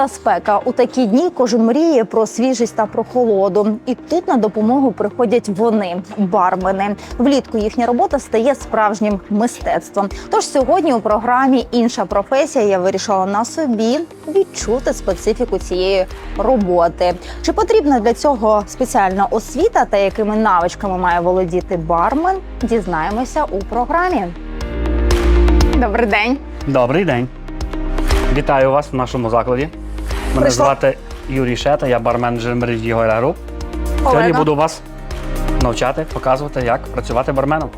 та спека. У такі дні кожен мріє про свіжість та прохолоду. І тут на допомогу приходять вони, бармени. Влітку їхня робота стає справжнім мистецтвом. Тож сьогодні у програмі інша професія я вирішила на собі відчути специфіку цієї роботи. Чи потрібна для цього спеціальна освіта та якими навичками має володіти бармен? Дізнаємося у програмі. Добрий день. Добрий день. Вітаю вас в нашому закладі. Мене Прийшла. звати Юрій Шета, я барменеджер мережі Голя Груп. Сьогодні буду вас навчати, показувати, як працювати барменом.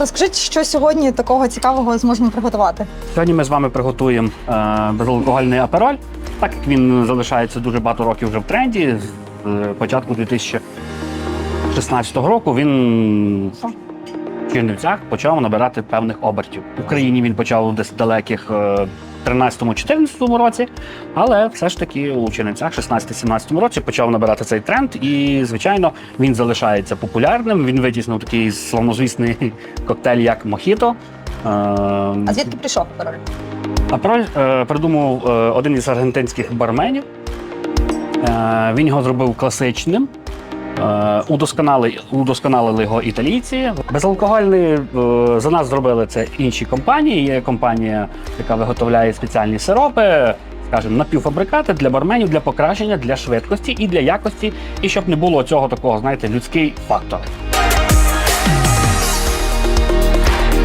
Розкажіть, що сьогодні такого цікавого зможемо приготувати. Сьогодні ми з вами приготуємо безалкогольний апероль, так як він залишається дуже багато років вже в тренді. З е, початку 2016 року він в Чернівцях почав набирати певних обертів. В Україні він почав десь далеких е, 13-14 році, але все ж таки у Чернівцях 16-17 році почав набирати цей тренд, і звичайно він залишається популярним. Він витіснив такий славнозвісний коктейль, як Мохіто. Е, А звідки прийшов пароль? Апероль придумав е, один із аргентинських барменів. Е, він його зробив класичним. Е, удосконалили, удосконалили його італійці. Безалкогольний за нас зробили це інші компанії. Є компанія, яка виготовляє спеціальні сиропи, скажімо, напівфабрикати для барменів, для покращення, для швидкості і для якості, і щоб не було цього такого, знаєте, людський фактор.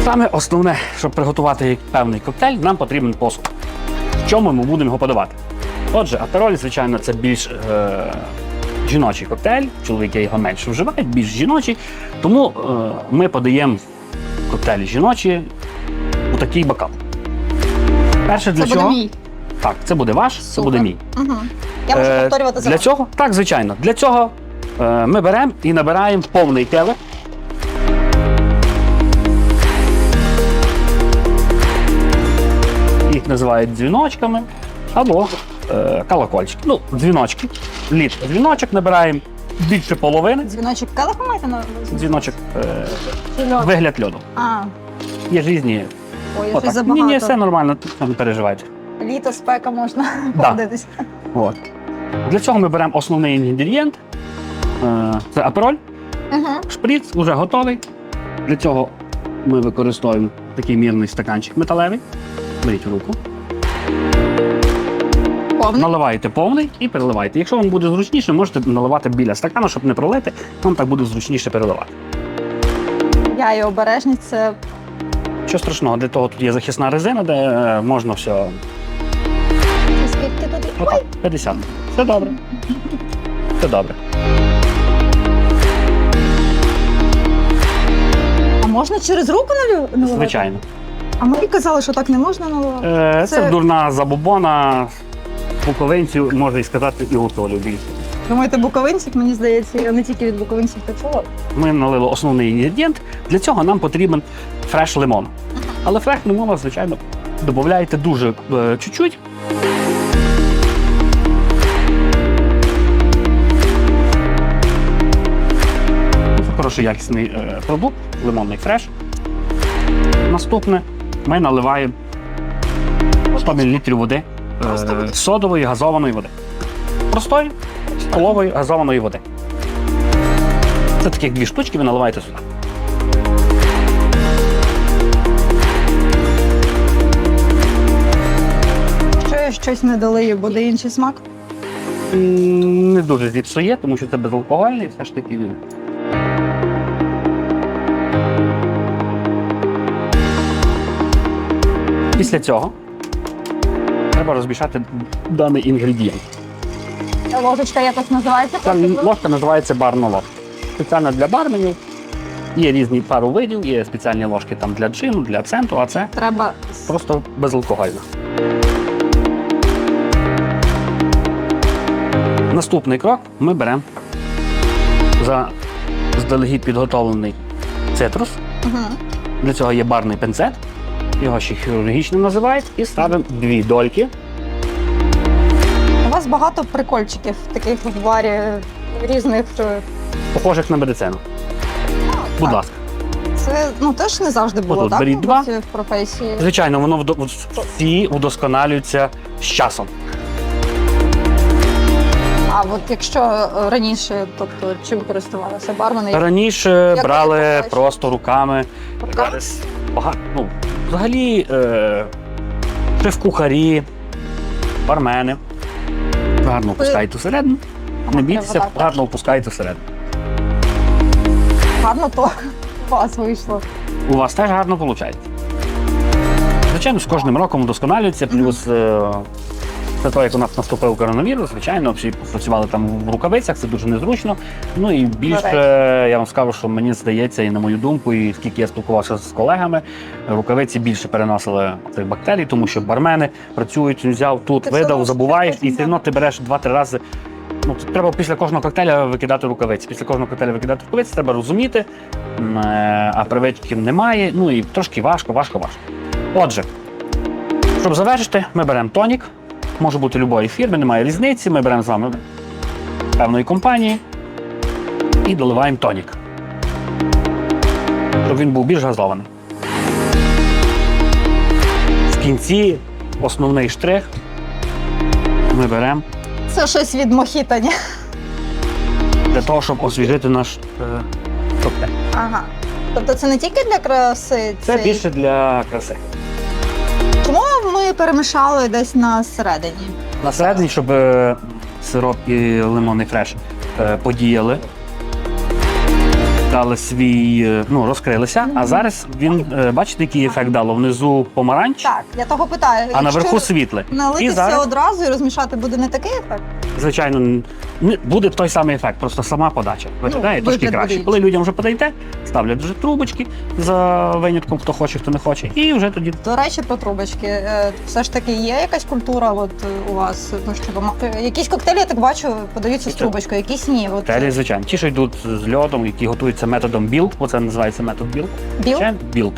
Саме основне, щоб приготувати певний коктейль, нам потрібен посуд. В чому ми будемо його подавати? Отже, апероль, звичайно, це більш е, жіночий коктейль. Чоловіки його менше вживають, більш жіночий. Тому е, ми подаємо коктейлі жіночі у такий бокал. Перше для Це буде чого? мій. Так, це буде ваш, це буде мій. Угу. Я можу Е, повторювати Для вами? цього? Так, звичайно. Для цього е, ми беремо і набираємо повний келих. Називають дзвіночками або е, колокольчики. Ну, дзвіночки. Літ дзвіночок набираємо більше половини. Дзвіночок келиху маєте на увазі? Дзвіночок е, вигляд льоду. А, Є ж різні. ой, я Отак. щось забагато. Ні, ні, все нормально, не переживайте. Літо, спека можна Да. От. Для цього ми беремо основний інгредієнт. Е, це апероль. Угу. Шприц вже готовий. Для цього ми використовуємо такий мірний стаканчик металевий. Беріть в руку. Повний. Наливаєте повний і переливаєте. Якщо вам буде зручніше, можете наливати біля стакана, щоб не пролити, вам так буде зручніше переливати. Я і обережність це Що страшного, для того тут є захисна резина, де е, можна все. це скільки туди? Ой, Отак, 50. Все добре. Все добре. а можна через руку налю- наливати? Звичайно. А мені казали, що так не можна наливати. Е, Це, Це- дурна забобона. Буковинців, можна і сказати, і гуцулів більше. Думаєте, буковинців, мені здається, я не тільки від буковинців почула. Ми налили основний інгредієнт. Для цього нам потрібен фреш лимон. Але фреш лимона, звичайно, додаєте дуже е, чуть-чуть. Хороший якісний е, продукт, лимонний фреш. Наступне ми наливаємо 100 мл води, е, содової газованої води. Простої столової газованої води. Це таких дві штучки, ви наливаєте сюди. Якщо я щось не долию, буде інший смак. М, Не дуже зіпсує, тому що це безалкогольний, все ж таки він. Після цього треба розмішати даний інгредієнт. Ложечка якось називається. Ця ложка називається барна ложка. Спеціально для барменів. Є різні пару видів, є спеціальні ложки там для джину, для акценту, а це Треба просто безалкогольна. Наступний крок ми беремо за здалегідь підготовлений цитрус. Угу. Для цього є барний пінцет, його ще хірургічним називають, і ставимо дві дольки У вас багато прикольчиків таких в барі різних. е, Похожих на медицину. Будь так. ласка. Це ну теж не завжди було Отут так. беріть два. в професії. Звичайно, воно вдо- всі удосконалюються з часом. А от якщо е, раніше, тобто чим користувалися бармени? Раніше Як брали просто руками. Руками? Багато. Ну, взагалі, е, шеф-кухарі, бармени. Гарно опускайте всередину. Не бійтеся, гарно опускайте всередину. Гарно то у вас вийшло. У вас теж гарно виходить. Звичайно, з кожним роком вдосконалюється, плюс е, це то, як у нас наступив коронавірус, звичайно, всі працювали там в рукавицях, це дуже незручно. Ну і більше я вам скажу, що мені здається, і на мою думку, і скільки я спілкувався з колегами, рукавиці більше переносили цих бактерій, тому що бармени працюють, взяв тут, все видав, забуваєш, і все одно ти береш два-три рази. Ну, тут треба після кожного коктейля викидати рукавиці. Після кожного коктейля викидати рукавиці, треба розуміти, е, а привичків немає. Ну і трошки важко, важко, важко. Отже, щоб завершити, ми беремо тонік. Може бути любої фірми, немає різниці. Ми беремо з вами певної компанії і доливаємо тонік. Щоб він був більш газований. В кінці основний штрих ми беремо Це щось від мохітані. для того, щоб освіжити наш е, коктейль. Ага. Тобто це не тільки для краси, Це більше для краси. Ми перемішали десь на середині? На середині, щоб е, сироп і лимонний фреш е, подіяли, дали свій, е, ну, розкрилися. А зараз він, бачите, який ефект дало? Внизу помаранч, Так, я того питаю. а наверху світле. налити І все зараз, одразу і розмішати буде не такий ефект? Звичайно, буде той самий ефект, просто сама подача. Виглядає трошки краще. Коли людям вже подаєте, ставлять вже трубочки за винятком, хто хоче, хто не хоче. І вже тоді До речі, про трубочки. Е, Все ж таки є якась культура от е, у вас? Ну що е, якісь коктейлі, я так бачу, подаються з трубочкою, якісь ні. От коктейлі, звичайно. Ті, що йдуть з льодом, які готуються методом білд, бо це називається метод білд. біл? Ще білд.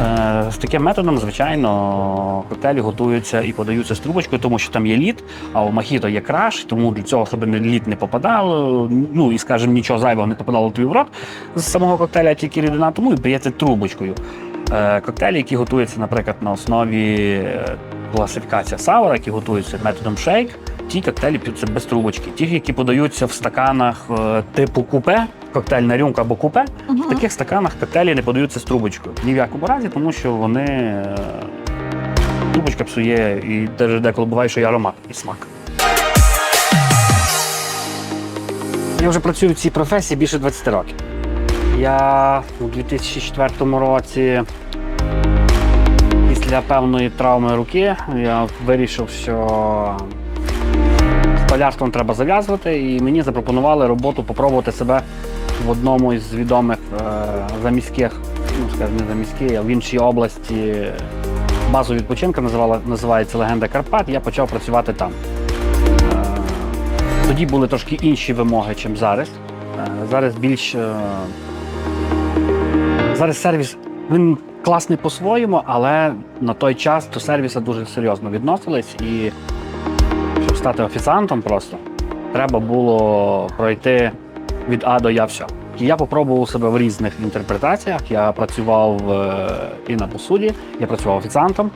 Е, З таким методом, звичайно, коктейлі готуються і подаються з трубочкою, тому що там є лід, а у мохіто є краш, тому для цього, щоб лід не попадало, ну і, скажімо, нічого зайвого не попадало тобі в рот з самого коктейля, тільки рідина, тому і п'ється трубочкою. Е, Коктейлі, які готуються, наприклад, на основі е, класифікація саура, які готуються методом шейк, ті коктейлі п'ються без трубочки. Ті, які подаються в стаканах е, типу купе, коктейльна рюмка або купе, Мгм. в таких стаканах коктейлі не подаються з трубочкою. Ні в якому разі, тому що вони. е, Трубочка псує і теж деколи буває, що і аромат, і смак. Я вже працюю в цій професії більше 20 років. Я у 2004 році, після певної травми руки, я вирішив, що з полярством треба зав'язувати, і мені запропонували роботу попробувати себе в одному із відомих е, заміських, ну скажімо, не заміських, а в іншій області базу відпочинку називала, називається Легенда Карпат. Я почав працювати там. Е, тоді були трошки інші вимоги, ніж зараз. Е, зараз більш. е, зараз сервіс він класний по-своєму, але на той час до сервісу дуже серйозно відносились. І щоб стати офіціантом просто, треба було пройти від А до Я все. Я попробував себе в різних інтерпретаціях. Я працював е, і на посуді, я працював офіціантом,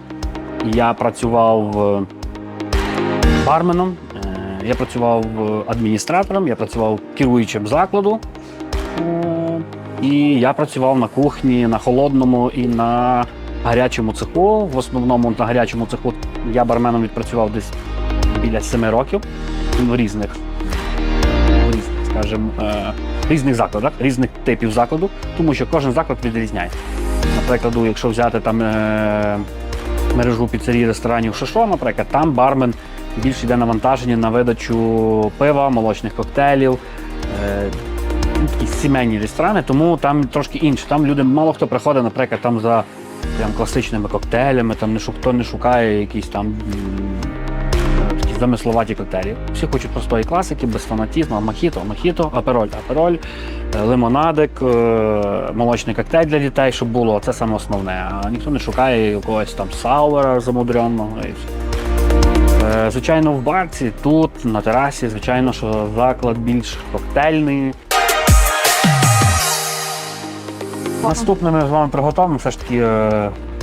я працював е, барменом, е, я працював адміністратором, я працював керуючим закладу. І я працював на кухні, на холодному і на гарячому цеху. В основному на гарячому цеху я барменом відпрацював десь біля семи років в різних, в різних, скажімо, е, різних закладах, різних типів закладу, тому що кожен заклад відрізняється. Наприклад, якщо взяти там е, мережу піцерій, ресторанів Шишо, наприклад, там бармен більше йде навантаження на видачу пива, молочних коктейлів. Е, ну, такі сімейні ресторани, тому там трошки інше. Там люди мало хто приходить, наприклад, там за прям класичними коктейлями, там не хто не шукає якісь там е, замисловаті коктейлі. Всі хочуть простої класики, без фанатізму, мохіто, мохіто, апероль, апероль, е, лимонадик, е, молочний коктейль для дітей, щоб було, це саме основне. А ніхто не шукає якогось там сауера замудреного. І все. Е, Звичайно, в барці, тут, на терасі, звичайно, що заклад більш коктейльний. Наступне ми з вами приготуємо все ж таки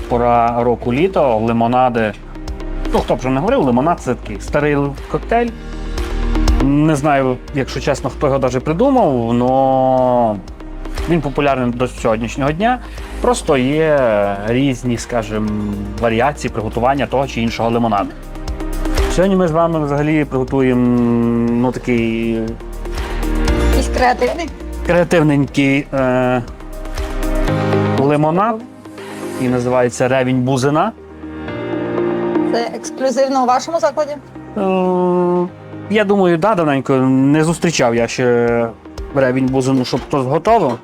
пора року літо, лимонади. Ну, хто б вже не говорив, лимонад це такий старий коктейль. Не знаю, якщо чесно, хто його навіть придумав, але він популярний до сьогоднішнього дня. Просто є різні, скажімо, варіації приготування того чи іншого лимонаду. Сьогодні ми з вами взагалі приготуємо ну, такий Якийсь креативний. креативненький е, лимонад, який називається ревінь бузина. Це ексклюзивно у вашому закладі? Е, я думаю, да, давненько не зустрічав я ще ревінь бузину, щоб хтось готовив.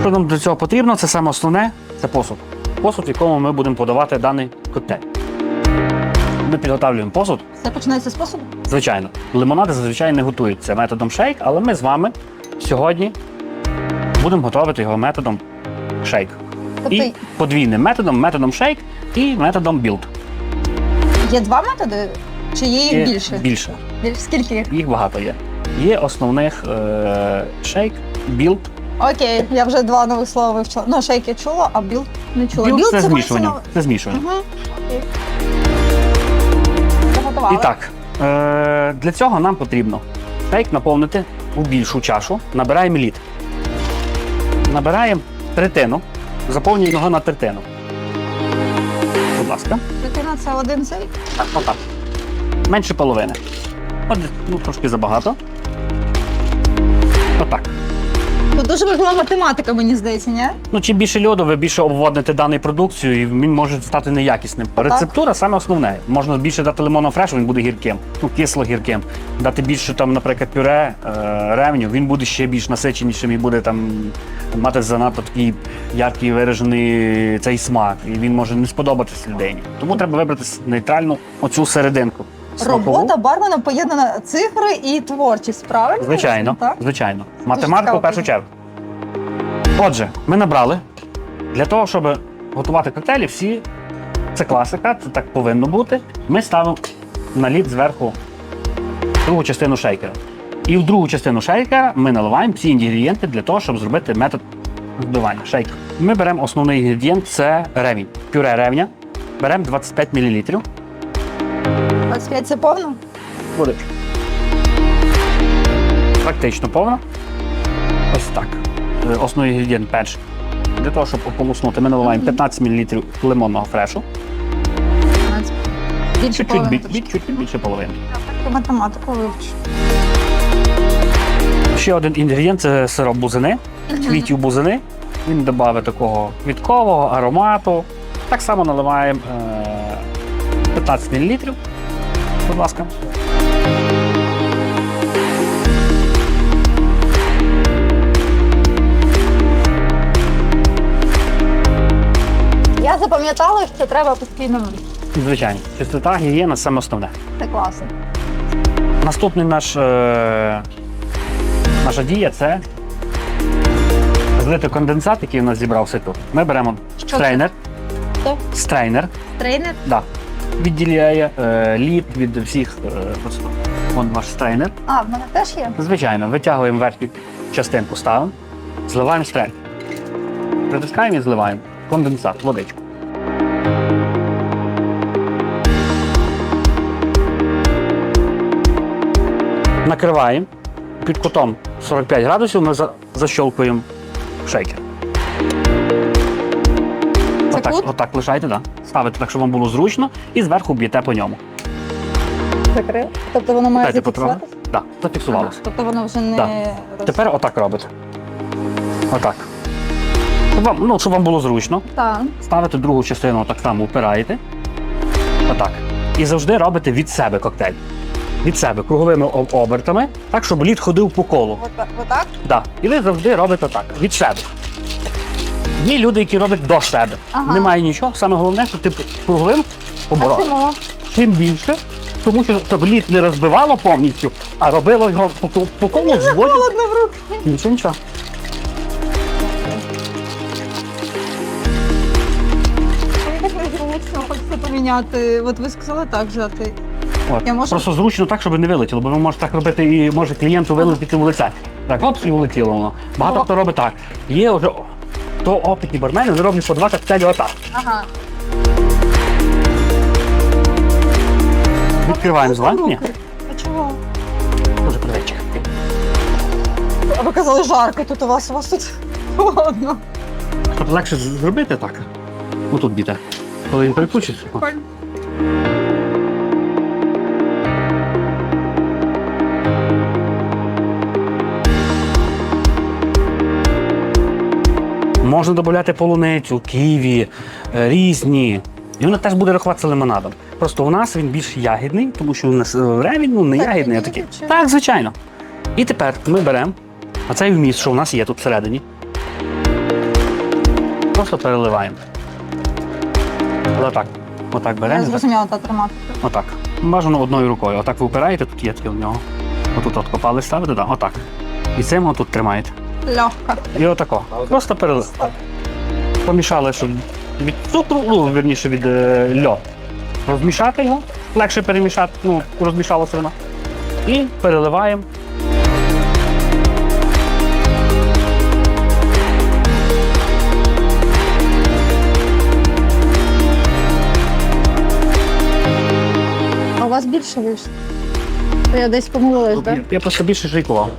Що нам для цього потрібно? Це саме основне це посуд. Посуд, в якому ми будемо подавати даний коктейль. Ми підготовлюємо посуд. Все починається з посуду? Звичайно, лимонади зазвичай не готуються методом шейк, але ми з вами сьогодні будемо готувати його методом шейк. Тобто І подвійним методом, методом шейк і методом білд. є два методи? Чи є їх Є більше? Більше. Більше? Скільки їх? Їх багато є. Є основних е- шейк, білд. Окей, я вже два нових слова вивчила. Ну, шейки чула, а білд не чула. Білд це мається змішування. на- Це змішування. Мгм. Окей. І так, е- для цього нам потрібно шейк наповнити у більшу чашу. Набираємо лід. Набираємо третину, заповнюємо його на третину. Будь ласка. Третина це один цей. Так, отак. Менше половини. От, ну, трошки забагато. Тут дуже важлива математика, мені здається, ні? Ну, чим більше льоду, ви більше обводите дану продукцію, і він може стати неякісним. Рецептура саме основне. Можна більше дати лимонного фрешу, він буде гірким, ну кисло гірким. Дати більше там, наприклад, пюре е, ревню, він буде ще більш насиченішим і буде там мати занадто такий яркий виражений цей смак. І він може не сподобатися людині. Тому треба вибрати нейтральну оцю серединку. Смакову. Робота бармена поєднана цифри і творчість, правильно? Звичайно, Так? звичайно. Математика цікаво. в першу чергу. Отже, ми набрали для того, щоб готувати коктейлі, всі це класика, це так повинно бути. Ми ставимо на лід зверху другу частину шейкера. І в другу частину шейкера ми наливаємо всі інгредієнти для того, щоб зробити метод збивання шейкера. Ми беремо основний інгредієнт це ревінь. Пюре ревня. Беремо 25 мл. 25 це повно? Буде. Практично повна. Ось так. Е, Основний інгредієнт перший. Для того, щоб ополоснути, ми наливаємо 15 мл лимонного фрешу. 15. Більше Чуть-чуть, половини. бі- бі- більше половини. Так, Математику вивчу. Ще один інгредієнт це сироп бузини, квітів бузини. Він додає такого квіткового аромату. Так само наливаємо е, 15 мл. Будь ласка. Я запам'ятала, що треба постійно. Звичайно, чистота, гігієна саме основне. Це класно. Наступний наш, е, наша дія це злити конденсат, який у нас зібрався тут. Ми беремо Що це? стрейнер. Що? Стрейнер Тренер. да, відділяє е, лід від всіх. Е. Вон ваш стрейнер. А, в мене теж є. Звичайно, витягуємо верхню частинку, ставимо, зливаємо стрейнер. Притискаємо і зливаємо конденсат, водичку. Накриваємо під кутом 45 градусів, ми за- защолкуємо шейкер. Отак, отак лишайте, да. Ставите так, щоб вам було зручно, і зверху б'єте по ньому. Закрив. Тобто воно має Дайте зафіксуватися? Так, зафіксувалося. Тобто воно вже не Да. роз- Тепер отак робите. Отак. Щоб вам, ну, щоб вам було зручно, Так. ставите другу частину так само впираєте. Отак. І завжди робите від себе коктейль. Від себе круговими об- обертами, так, щоб лід ходив по колу. Отак. Отак? Да. І ви завжди робите так, від себе. Є люди, які роблять до себе. Ага. Немає нічого. Саме головне, що ти круговим оборот. Чому? Тим більше, тому що щоб лід не розбивало повністю, а робило його по, по, по колу зводів. Холодно в руки. Нічого, нічого. Мені незручно, хочеться міняти? От ви сказали так взяти. От. Я можу? Просто зручно так, щоб не вилетіло, бо ви можете так робити і може клієнту вилетіти в лице. Так, оп, і улетіло воно. Багато О. хто робить так. Є вже то опитні бармени, вони роблять по 25 отак. Ага. Відкриваємо злантання. А чого? Дуже привичка. А ви казали жарко, тут у вас у вас тут холодно. Щоб легше зробити так. Отут біде. Коли він переключиться. о. Можна додати полуницю, ківі, е, різні. І воно теж буде рахуватися лимонадом. Просто у нас він більш ягідний, тому що у нас е, ревінь ну, не Так, ягідний, а такий. Так, звичайно. І тепер ми беремо оцей вміст, що у нас є тут всередині. Просто переливаємо. Але так. Отак Я беремо. зрозуміла та тримати. Отак. Бажано одною рукою. Отак ви впираєте, тут є таке в нього. Отут от копали ставите, да, отак. І цим отут тримаєте. Легко. І отако. Просто перелив. Помішали, щоб від цукру, ну, верніше від е, льо. Розмішати його, легше перемішати, ну, розмішалося воно. І переливаємо. А у вас більше вийшло? Я десь помилилась, так? Я, просто більше шейкував.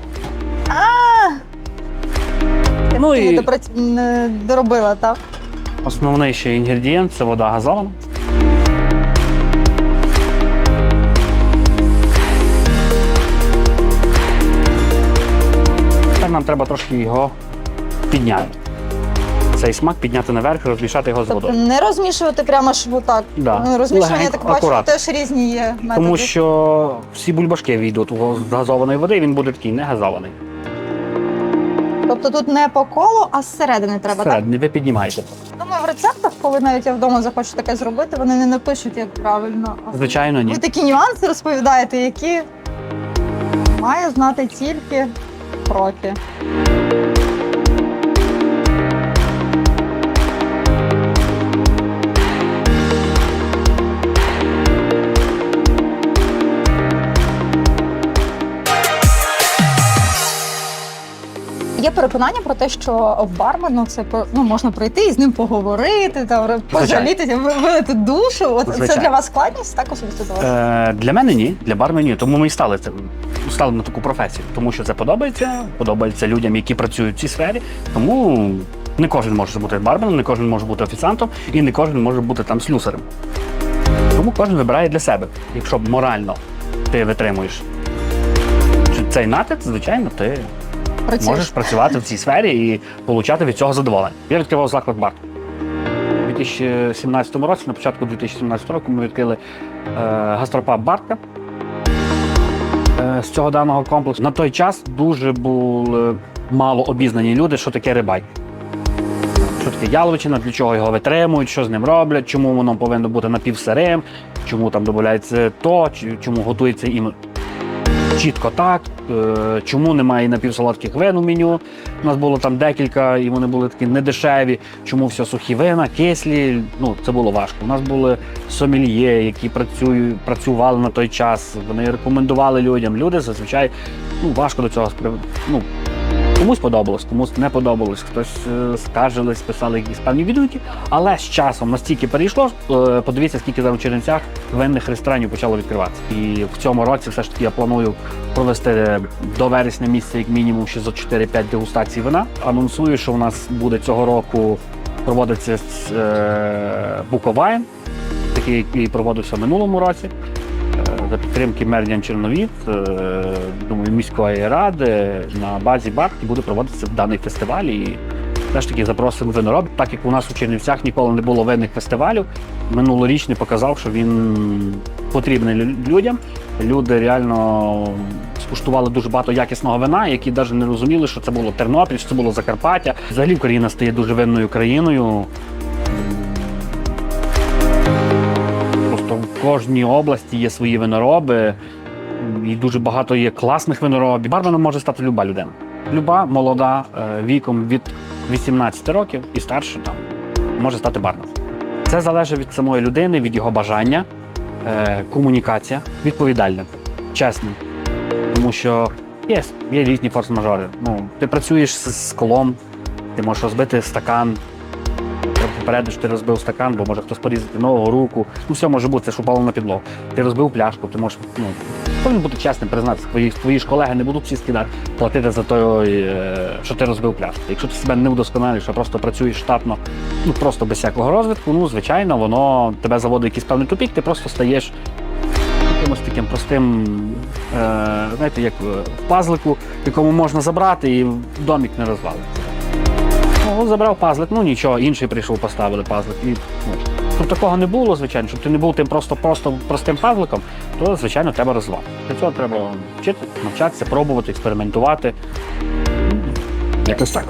Ну Ну і... і не доробила, так? основний ще інгредієнт це вода газована. Тепер нам треба трошки його підняти. Цей смак підняти наверх, розмішати його з Тобто водою. не розмішувати прямо ж отак. Да. Ну, Розмішування, я Легенько, так бачу, акуратно. теж різні є методи. Тому що всі бульбашки війдуть з газованої води, і він буде такий не газований. Тобто тут не по колу, а зсередини треба, так? Всередині ви піднімаєте. Думаю, в рецептах, коли навіть я вдома захочу таке зробити, вони не напишуть, як правильно. Звичайно, ні. Ви такі нюанси розповідаєте, які має знати тільки профі. Переконання про те, що бармену це ну, можна прийти і з ним поговорити, там, пожалітися, вилити душу. От це для вас складність, так особисто для вас? Е, для мене ні, для барменів, тому ми і стали це стали на таку професію, тому що це подобається, подобається людям, які працюють в цій сфері. Тому не кожен може бути барменом, не кожен може бути офіціантом і не кожен може бути там слюсарем. Тому кожен вибирає для себе. Якщо морально ти витримуєш цей натиск, звичайно, ти Працюєш. можеш працювати в цій сфері і отримати від цього задоволення. Я відкривав заклад бар. У 2017 році, на початку 2017 року, ми відкрили е, гастропаб Бартка. Е, з цього даного комплексу на той час дуже були мало обізнані люди, що таке рибай. Що таке яловичина, для чого його витримують, що з ним роблять, чому воно повинно бути напівсирим, чому там додається то, чому готується ім чітко так, е, чому немає напівсолодких вин у меню. У нас було там декілька, і вони були такі недешеві. Чому все сухі вина, кислі. Ну, це було важко. У нас були сомельє, які працюють, працювали на той час. Вони рекомендували людям. Люди зазвичай ну, важко до цього ну, Комусь подобалось, комусь не подобалось, хтось е, скаржились, писали якісь певні відгуки. Але з часом настільки перейшло, е, подивіться, скільки зараз у Чернівцях винних ресторанів почало відкриватися. І в цьому році все ж таки я планую провести до вересня місяця, як мінімум, ще за 4-5 дегустацій вина. Анонсую, що у нас буде цього року проводиться е, Буковайн, такий, який проводився в минулому році. За підтримки Мердіан Черновіт, е, думаю, міської ради на базі Бартки буде проводитися даний фестиваль. І все ж таки запросимо винороб, так як у нас у Чернівцях ніколи не було винних фестивалів. Минулорічний показав, що він потрібний людям. Люди реально скуштували дуже багато якісного вина, які навіть не розуміли, що це було Тернопіль, що це було Закарпаття. Взагалі Україна стає дуже винною країною. Кожній області є свої винороби, і дуже багато є класних виноробів. Барменом може стати люба людина. Люба молода е, віком від 18 років і старше там може стати барменом. Все залежить від самої людини, від його бажання, е, комунікація, відповідальна, чесно. Тому що є, є різні форс-мажори. Ну, ти працюєш з, колом, ти можеш розбити стакан, ти попередиш, ти розбив стакан, бо може хтось порізати ногу, руку. Ну, все може бути, це ж упало на підлогу. Ти розбив пляшку, ти можеш. Ну, повинен бути чесним, признатися. Твої, твої ж колеги не будуть всі скидати, платити за те, що ти розбив пляшку. Якщо ти себе не удосконалюєш, а просто працюєш штатно, ну просто без всякого розвитку, ну звичайно, воно тебе заводить якийсь певний тупік, ти просто стаєш якимось таким простим, е, знаєте, як е, в пазлику, якому можна забрати, і домік не розвалиться. Ну, забрав пазлик, ну нічого, інший прийшов, поставили пазлик. І, ну, щоб такого не було, звичайно, щоб ти не був тим просто, просто простим пазликом, то, звичайно, треба розвивати. Для цього треба вчити, навчатися, пробувати, експериментувати. Якось так.